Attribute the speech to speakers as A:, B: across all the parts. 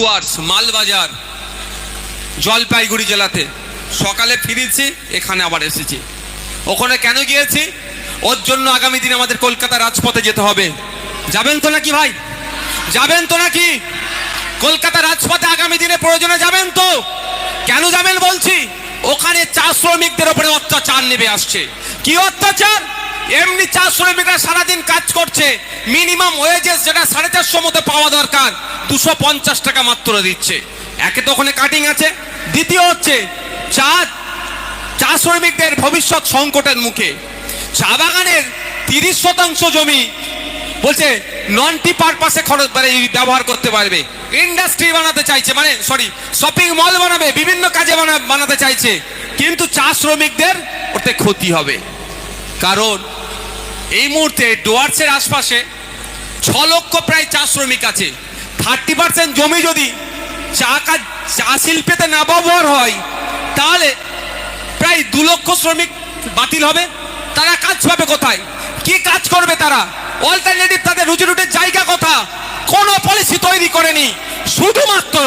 A: ডুয়ার্স, মালবাজার, জলপাইগুড়ি জেলাতে। সকালে ফিরেছি, এখানে আবার এসেছি। ওখানে কেন গিয়েছি? ওর জন্য আগামী দিন আমাদের কলকাতা রাজপথে যেতে হবে। যাবেন তো নাকি ভাই? যাবেন তো নাকি? কলকাতা রাজপথে আগামী দিনে প্রয়োজনে যাবেন তো? কেন যাবেন বলছি? ওখানে চা শ্রমিকদের ওপরে অত্যাচার নেমে আসছে। কি অত্যাচার? এমনি চা শ্রমিকরা সারাদিন কাজ করছে। মিনিমাম ওয়েজেস যেটা সাড়ে চারশো মতো পাওয়া দরকার, দুশো পঞ্চাশ টাকা মাত্র দিচ্ছে। একে তো ওখানে কাটিং আছে। দ্বিতীয় হচ্ছে চা চা শ্রমিকদের ভবিষ্যৎ সংকটের মুখে। চা বাগানের তিরিশ শতাংশ জমি বলছে ননটি পারপাসে খরচ মানে ব্যবহার করতে পারবে। ইন্ডাস্ট্রি বানাতে চাইছে মানে সরি শপিং মল বানাবে, বিভিন্ন কাজে বানা- বানাতে চাইছে। কিন্তু চা শ্রমিকদের ওতে ক্ষতি হবে। কারণ এই মুহূর্তে ডুয়ার্সের আশপাশে ছ লক্ষ প্রায় চা শ্রমিক আছে। থার্টি পার্সেন্ট জমি যদি চা কাজ চা শিল্পেতে না ব্যবহার হয়, তাহলে প্রায় দু লক্ষ শ্রমিক বাতিল হবে। তারা কাজ পাবে কোথায়? কি কাজ করবে তারা? অল্টারনেটিভ তাদের রুজি রুটির জায়গা কথা। কোনো পলিসি তৈরি করেনি। শুধুমাত্র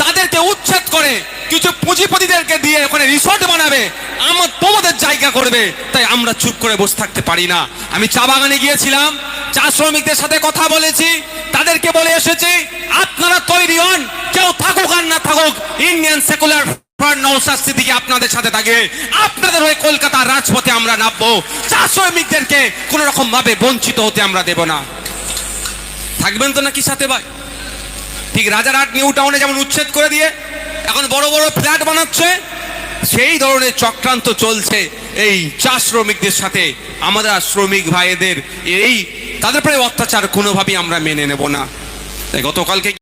A: তাদেরকে উচ্ছেদ করে কিছু পুঁজিপতিদেরকে দিয়ে ওখানে রিসোর্ট বানাবে। আমার তোমাদের জায়গা করবে, তাই আমরা চুপ করে বসে থাকতে পারি না। আমি চা বাগানে গিয়েছিলাম, চা শ্রমিকদের সাথে কথা বলেছি, তাদেরকে বলে এসেছি, আপনারা তৈরি হন, কেউ থাকুক আর না থাকুক ইন্ডিয়ান সেকুলার নৌসাদ আপনাদের সাথে থাকে আপনাদের হয়ে কলকাতার রাজপথে আমরা নামবো। চা শ্রমিকদেরকে কোন রকম ভাবে বঞ্চিত হতে আমরা দেব না। থাকবেন তো নাকি সাথে ভাই? ঠিক রাজারহাট নিউ টাউনে যেমন উচ্ছেদ করে দিয়ে, এখন বড় বড় ফ্ল্যাট বানাচ্ছে সেই ধরনের চক্রান্ত চলছে এই চা শ্রমিকদের সাথে। আমাদের শ্রমিক ভাইদের এই, তাদের প্রায় অত্যাচার কোনোভাবেই আমরা মেনে নেব না। তাই গতকালকে